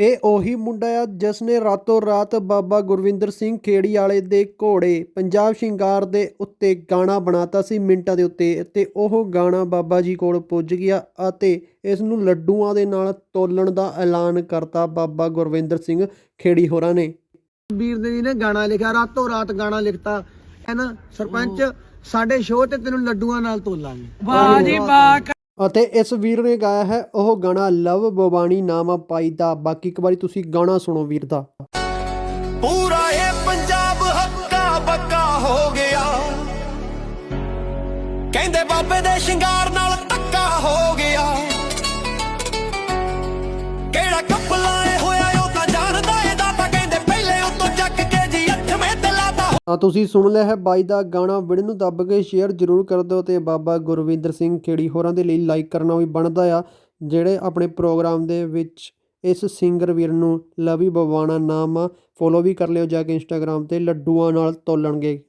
ਇਹ ਉਹੀ ਮੁੰਡਾ ਆ ਜਿਸ ਨੇ ਰਾਤੋਂ ਰਾਤ ਬਾਬਾ ਗੁਰਵਿੰਦਰ ਸਿੰਘ ਖੇੜੀ ਵਾਲੇ ਦੇ ਘੋੜੇ ਪੰਜਾਬ ਸ਼ਿੰਗਾਰ ਦੇ ਉੱਤੇ ਗਾਣਾ ਬਣਾਤਾ ਸੀ ਮਿੰਟਾਂ ਦੇ ਉੱਤੇ ਤੇ ਉਹ ਗਾਣਾ ਬਾਬਾ ਜੀ ਕੋਲ ਪੁੱਜ ਗਿਆ ਅਤੇ ਇਸ ਨੂੰ ਲੱਡੂਆਂ ਦੇ ਨਾਲ ਤੋਲਣ ਦਾ ਐਲਾਨ ਕਰਤਾ ਬਾਬਾ ਗੁਰਵਿੰਦਰ ਸਿੰਘ ਖੇੜੀ ਹੋਰਾਂ ਨੇ। ਵੀਰ ਨੇ ਜੀ ਨੇ ਗਾਣਾ ਲਿਖਿਆ ਰਾਤੋਂ ਰਾਤ ਗਾਣਾ ਲਿਖਤਾ। ਹੈ ਨਾ ਸਰਪੰਚ ਸਾਡੇ ਸ਼ੋਅ ਤੇ ਤੈਨੂੰ ਲੱਡੂਆਂ ਨਾਲ ਤੋਲਾਂਗੇ। ਵਾਹ ਜੀ ਵਾਹ। ਅਤੇ ਇਸ ਵੀਰ ਨੇ ਗਾਇਆ ਹੈ, ਉਹ ਗਾਣਾ ਲਵ ਬਵਾਣੀ ਨਾਮਾ ਪਾਈ ਦਾ। ਬਾਕੀ ਇੱਕ ਵਾਰੀ ਤੁਸੀਂ ਗਾਣਾ ਸੁਣੋ ਵੀਰ ਦਾ। ਪੂਰਾ ਇਹ ਪੰਜਾਬ ਹੱਕਾ ਬੱਕਾ ਹੋ ਗਿਆ। ਕਹਿੰਦੇ ਬਾਬੇ ਦੇ ਸ਼ਿੰਗਾਰ ਤਾਂ ਤੁਸੀਂ ਸੁਣ ਲਿਆ ਹੈ, ਬਾਈ ਦਾ ਗਾਣਾ ਵੀਡੀਓ ਨੂੰ ਦੱਬ ਕੇ ਸ਼ੇਅਰ ਜ਼ਰੂਰ ਕਰ ਦਿਓ ਤੇ ਬਾਬਾ ਗੁਰਵਿੰਦਰ ਸਿੰਘ ਖੇੜੀ ਹੋਰਾਂ ਦੇ ਲਈ ਲਾਈਕ ਕਰਨਾ ਵੀ ਬਣਦਾ ਆ, ਜਿਹੜੇ ਆਪਣੇ ਪ੍ਰੋਗਰਾਮ ਦੇ ਵਿੱਚ ਇਸ ਸਿੰਗਰ ਵੀਰ ਨੂੰ ਲਵੀ ਬਵਾਣਾ ਨਾਮ ਆ, ਫੋਲੋ ਵੀ ਕਰ ਲਿਓ ਜਾ ਕੇ ਇੰਸਟਾਗ੍ਰam ਤੇ ਲੱਡੂਆਂ ਨਾਲ ਤੋਲਣਗੇ।